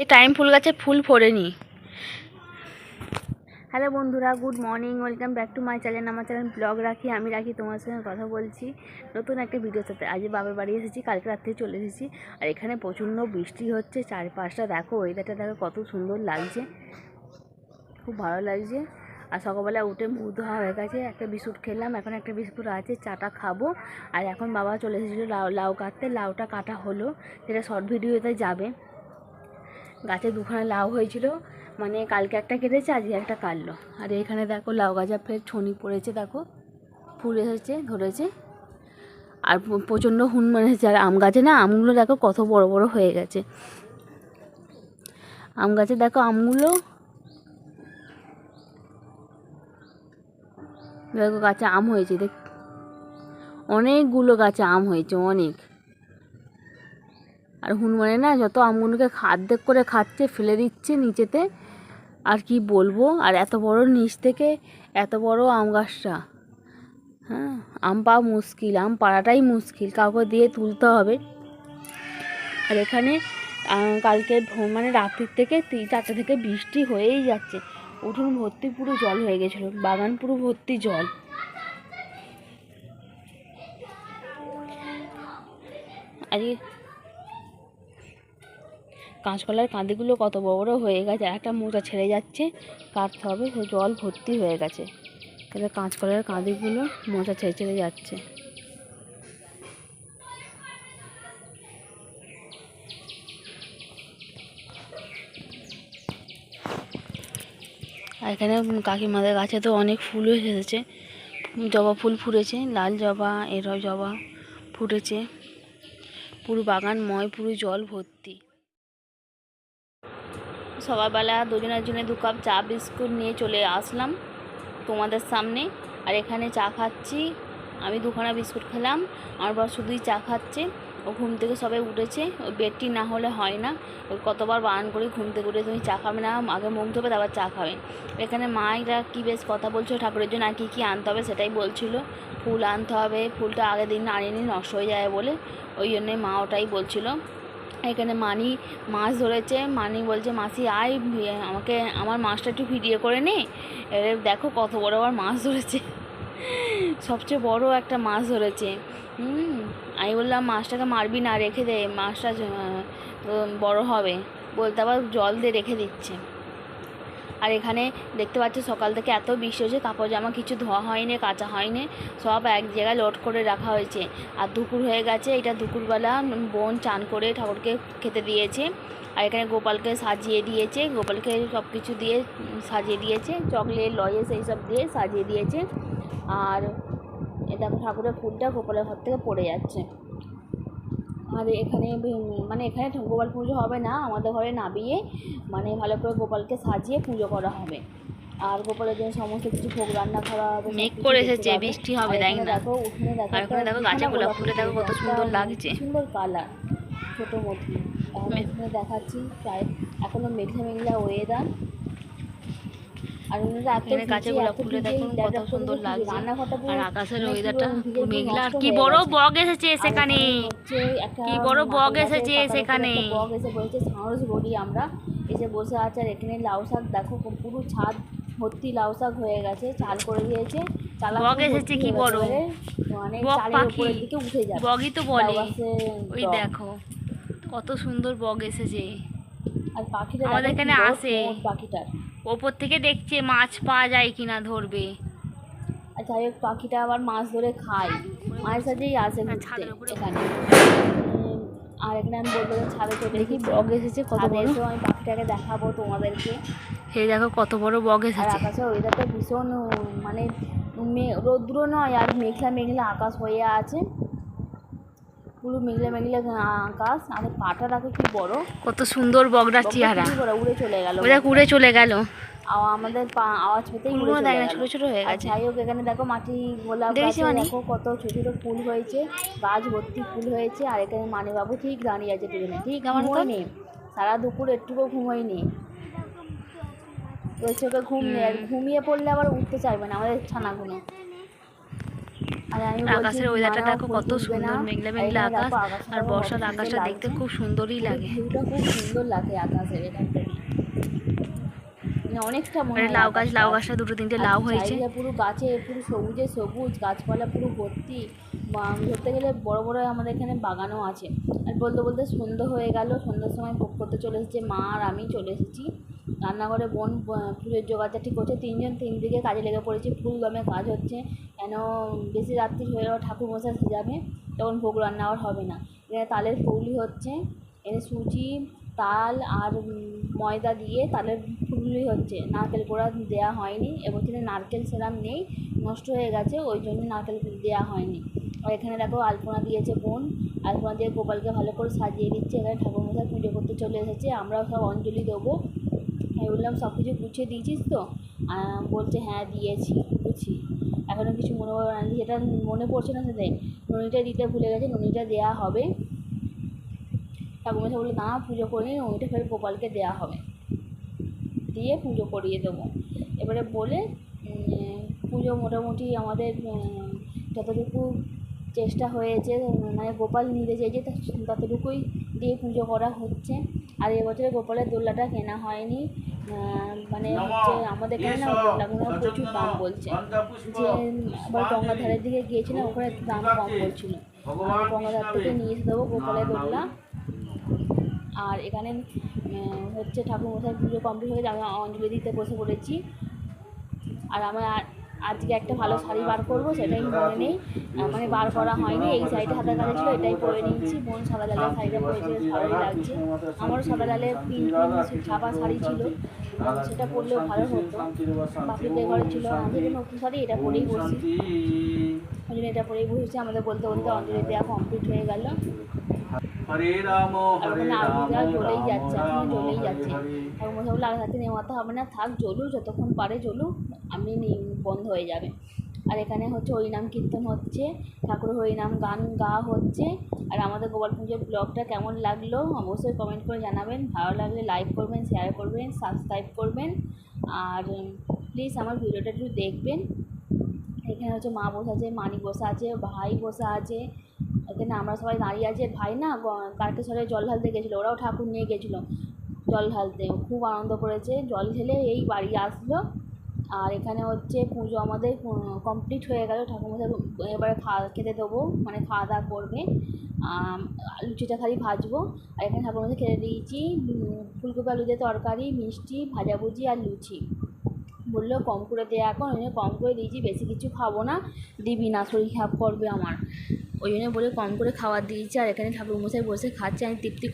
এই টাইম ফুল গাছে ফুল ফোড়েনি। হ্যালো বন্ধুরা, good morning, welcome back to my channel. আমার চ্যানেল ব্লগ রাখি, আমি রাখি তোমার সঙ্গে কথা বলছি। নতুন একটা ভিডিওর সাথে আজ বাবার বাড়ি এসেছি, কালকে রাত্রে চলে এসেছি। আর এখানে প্রচণ্ড বৃষ্টি হচ্ছে চারপাশটা। দেখো ওয়েদারটা দেখো, কত সুন্দর লাগছে। খুব ভালো লাগছে। আর সকালবেলা উঠে মুখ ধোয়া হয়ে গেছে। একটা বিস্কুট খেলাম, এখন একটা বিস্কুট আছে, চাটা খাব। আর এখন বাবা চলে এসেছিল লাউ লাউ কাটতে। লাউটা কাটা হলো, সেটা শর্ট ভিডিওতে যাবে। গাছে দুখানা লাউ হয়েছিল। মানে কালকে একটা কেটেছে, আজকে একটা কাটলো। আর এখানে দেখো লাউ গাছা ফের ছনি পড়েছে, দেখো। ফুল এসেছে, ধরেছে। আর প্রচণ্ড হুনমান এসেছে আর আম গাছে না, আমগুলো দেখো কত বড় বড় হয়ে গেছে। আম গাছে দেখো আমগুলো। দেখো গাছে আম হয়েছে, দেখ। অনেকগুলো গাছে আম হয়েছে, অনেক। আর হুনমানে না, যত আমগুলোকে খাদ্যেক করে খাচ্ছে, ফেলে দিচ্ছে নিচেতে, আর কি বলব? আর এত বড় নিচ থেকে এত বড় আম গাছটা। হ্যাঁ আম পাওয়া মুশকিল, আম পাড়াটাই মুশকিল, কাউকে দিয়ে তুলতে হবে। আর এখানে কালকে মানে রাত্রির থেকে তিন চারটে থেকে বৃষ্টি হয়েই যাচ্ছে। উঠোন ভর্তি পুরো জল হয়ে গেছিল, বাগান পুরো ভর্তি জল। আজকে কাঁচকলার কাঁদিগুলো কত বড় বড় হয়ে গেছে একটা মোচা ছেড়ে যাচ্ছে, কাটতে হবে সে জল ভর্তি হয়ে গেছে। তাহলে কাঁচকলার কাঁদিগুলো মোচা ছেড়ে ছেড়ে যাচ্ছে। এখানে কাকিমাদের গাছে তো অনেক ফুল এসেছে। জবা ফুল ফুটেছে, লাল জবা এরও জবা ফুটেছে। পুরো বাগানময় পুরো জল ভর্তি। সকালবেলা দুজনের জন্য দু কাপ চা, বিস্কুট নিয়ে চলে আসলাম তোমাদের সামনে। আর এখানে চা খাচ্ছি। আমি দুখানা বিস্কুট খেলাম। আমার বর শুধুই চা খাচ্ছে। ও ঘুম থেকে সবাই উঠেছে। ওই বেডটি না হলে হয় না। ওই কতবার বারণ করে, ঘুম থেকে উঠে তুমি চা খাবে না। আগে মুখ ধোবে, তারপর চা খাবে। এখানে মায়েরা কী বেশ কথা বলছিল, ঠাকুরের জন্য আর কী কী আনতে হবে সেটাই বলছিল। ফুল আনতে হবে। ফুলটা আগের দিন আনিনি, নষ্ট হয়ে যায় বলে। ওই জন্যে মা ওটাই বলছিল। এখানে মানি, মাছ ধরেছে, মানি বলছে, মাসি, আয় আমাকে, আমার মাছটা একটু ভিডিও করে নে। এবারে দেখো কত বড় আবার মাছ ধরেছে। সবচেয়ে বড় একটা মাছ ধরেছে। হুম, আমি বললাম, মাছটাকে মারবি না, রেখে দে, মাছটা বড় হবে। বলতে আবার জল দিয়ে রেখে দিচ্ছে। আর এখানে দেখতে পাচ্ছি সকাল থেকে এত বৃষ্টি হয়েছে কাপড় জামা কিছু ধোয়া হয়নি, কাঁচা হয়নি, সব এক জায়গায় লোড করে রাখা হয়েছে। আর দুপুর হয়ে গেছে, এটা দুপুরবেলা বোন চান করে ঠাকুরকে খেতে দিয়েছে। আর এখানে গোপালকে সাজিয়ে দিয়েছে, গোপালকে সব কিছু দিয়ে সাজিয়ে দিয়েছে, চকলেট, লজেস এই সব দিয়ে সাজিয়ে দিয়েছে। আর এ দেখো ঠাকুরের ফুলটা গোপালের ঘর থেকে পড়ে যাচ্ছে। আর এখানে মানে এখানে গোপাল পুজো হবে না আমাদের ঘরে নাবিয়ে মানে ভালো করে গোপালকে সাজিয়ে পুজো করা হবে আর গোপালের জন্য সমস্ত কিছু ভোগ রান্না করা হবে মেঘ করে এসেছে, বৃষ্টি হবে, তাই না? দেখো উঠোনে দেখো আর এখানে দেখো গাছে গোলাপ ফুলে দেখো কত সুন্দর লাগছে। সুন্দর কালার ছোট মতো তাহলে মে- এখানে দেখাচ্ছি প্রায় এখনও মেঘলা মেঘলা ওয়েদার আর এখানে গাছে ভিজে, গোলাপ এত ফুলে ভিজে, দেখুন কত সুন্দর লাগছে। আর আকাশের ওয়েদারটা পুরো ভিজে পুরো পুরো মেঘলা। আর কি বড় বগ এসেছে সেখানে কি বড় বগ এসেছে সেখানে। বগ এসে বসেছে সাঁড়স বলি আমরা। এসে বসে আছে আর এখানে লাউ শাক দেখো পুরো ছাদ ভর্তি লাউ শাক হয়ে গেছে চাল করে দিয়েছে। বগ এসেছে কি বড়? বগ পাখি। বগই তো বলে। ওই দেখো কত সুন্দর বগ এসেছে। আর পাখিটা আমাদের এখানে আসে। পাখিটার। ওপর থেকে দেখছে মাছ পাওয়া যায় কিনা ধরবে। আর যাই হোক পাখিটা আবার মাছ ধরে খায়। মাঝে সাঝেই আসে ঘুরতে এখানে। আর এখানে আমি বলব ছাদে চলে দেখি। বগ এসেছে কত বড় আমি পাখিটাকে দেখাবো তোমাদেরকে। সেই দেখো কত বড় বগ আর এসেছে। আকাশের ওয়েদারটা ভীষণ মানে রৌদ্র নয় আর মেঘলা মেঘলা আকাশ হয়ে আছে। পুরো মেঘলা মেঘলা আকাশ আর পাটা দেখো কি বড়। কত সুন্দর বকটা চেহারা। উড়ে চলে গেল। দেখ উড়ে চলে গেল। আমাদের পা আওয়াজ পেতেই উড়ে চলে। ছোট ছোট হয়ে গেছে। যাই হোক এখানে দেখো মাটি গোলাপ মানে? দেখো কত ছোট ছোট ফুল হয়েছে। গাছ ভর্তি ফুল হয়েছে। আর এখানে মানে বাবু ঠিক দাঁড়িয়ে আছে পিছনে। ঠিক আমার তো- ঘুমোয়নি। সারা দুপুর একটুকু ঘুমোয়নি। ওই চোখে ঘুম নেই আর ঘুমিয়ে পড়লে আবার উঠতে চাইবে না। আমাদের আর বলছি, আকাশের ওয়েদারটা দেখো কত সুন্দর মেঘলা মেঘলা আকাশ আর বর্ষার আকাশটা দেখতে খুব সুন্দরই লাগে। খুব সুন্দর লাগে আকাশের মানে অনেকটা মনে লাউ গাছ লাউ গাছটা দুটো তিনটে লাউ হয়েছে। পুরো গাছে পুরো সবুজে সবুজ গাছপালা পুরো ভর্তি। ধরতে গেলে বড় বড় আমাদের এখানে বাগানও আছে। আর বলতে বলতে সন্ধ্যে হয়ে গেল সন্ধ্যের সময় ভোগ করতে চলে এসেছে মা আর আমি চলে এসেছি। রান্নাঘরে বোন ফুলের পুজোর ঠিক করছে। তিনজন তিন দিকে কাজে লেগে পড়েছে, ফুল দমে কাজ হচ্ছে। কেন বেশি রাত্রি হয়ে ঠাকুর মশাই যাবে তখন ভোগ রান্না আর হবে না। এখানে তালের ফুলই হচ্ছে, এখানে সুজি, তাল আর ময়দা দিয়ে তালের ফুলগুলি হচ্ছে। নারকেল কোড়া দেওয়া হয়নি এবছরে নারকেল সেরাম নেই, নষ্ট হয়ে গেছে, ওই জন্য নারকেল দেওয়া হয়নি। আর এখানে দেখো আলপনা দিয়েছে বোন, আলপনা দিয়ে গোপালকে ভালো করে সাজিয়ে দিচ্ছে। এখানে ঠাকুরমশাই পুজো করতে চলে এসেছে, আমরাও সব অঞ্জলি দেবো। আমি বললাম সব কিছু গুছিয়ে দিয়েছিস তো? বলছে হ্যাঁ দিয়েছি, বুঝছি। এখনও কিছু মনে করো না, যেটা মনে পড়ছে না সেটাই। ননিটা দিতে ভুলে গেছে, ননিটা দেওয়া হবে। ঠাকুরমশাই বলল, না, পুজো করিনি, ননিটা ফের গোপালকে দেওয়া হবে। দিয়ে পুজো করিয়ে দেবো। এবারে বলে পুজো মোটামুটি আমাদের যতটুকু চেষ্টা হয়েছে মানে গোপাল নিতে চেয়েছে ততটুকুই দিয়ে পুজো করা হচ্ছে। আর এবছরে গোপালের দোল্লাটা কেনা হয়নি। মানে হচ্ছে আমাদের এখানে না দোল্লাগুলো প্রচুর দাম বলছে। যে আবার গঙ্গার ধারের দিকে গিয়েছিলাম ওখানে দাম কম বলছিল। আর গঙ্গার ধার থেকে নিয়ে এসে দেবো গোপালের দোল্লা আর এখানে হচ্ছে ঠাকুর মশাই পুজো কমপ্লিট হয়ে আমি অঞ্জলি দিতে বসে পড়েছি। আর আমার আজকে একটা ভালো শাড়ি বার করব, সেটাই মনে নেই। মানে বার করা হয়নি, এই শাড়িটা হাতের কাছে ছিল, এটাই পরে নিয়েছি। বোন সাদা লালের শাড়িটা পরেছে ভালোই লাগছে। আমারও সাদা লালের পিঙ্ক ছাপা শাড়ি ছিল। সেটা পরলেও ভালো হতো। বাপিদের ঘরে ছিল আমাদের নতুন শাড়ি, এটা পরেই বসি ওই জন্য এটা পরেই বসেছি, আমাদের বলতে বলতে অঞ্জলি দেওয়া কমপ্লিট হয়ে গেল। হরে রাম রাম যাচ্ছে মশাই আর হাতে নেওয়াতে হবে না থাক জ্বলুক যতক্ষণ পারে জ্বলুক আমি বন্ধ হয়ে যাবে। আর এখানে হচ্ছে হরিনাম কীর্তন হচ্ছে ঠাকুর হরিনাম গান গাওয়া হচ্ছে। আর আমাদের গোপাল পুজোর ব্লগটা কেমন লাগল অবশ্যই কমেন্ট করে জানাবেন। ভালো লাগলে লাইক করবেন শেয়ার করবেন সাবস্ক্রাইব করবেন। আর প্লিজ আমার ভিডিওটা একটু দেখবেন। এখানে হচ্ছে মা বসে আছে মানি বসে আছে ভাই বসে আছে এখানে আমরা সবাই দাঁড়িয়ে আছি, ভাই না কার্তিকেশ্বরে জল ঢালতে গেছিল, ওরাও ঠাকুর নিয়ে গেছিল জল ঢালতে। খুব আনন্দ করেছে, জল ঢেলে এই বাড়ি আসলো। আর এখানে হচ্ছে পুজো আমাদের কমপ্লিট হয়ে গেল, ঠাকুরমশাই এবারে খাওয়া খেতে দেবো মানে খাওয়া দাওয়া করবে। লুচিটা খালি ভাজবো। আর এখানে ঠাকুরমশাই খেতে দিয়েছি ফুলকপি আলু দিয়ে তরকারি, মিষ্টি ভাজাভুজি আর লুচি। বলল, কম করে দেয়া এখন ওই কম করে দিয়েছি, বেশি কিছু খাব না, দিবি না, শরীর খারাপ করবে আমার। ওই জন্য বলে কম করে খাবার দিয়েছি আর এখানে ঠাকুর মশাই বসে খাচ্ছে, আমি তৃপ্তি করে।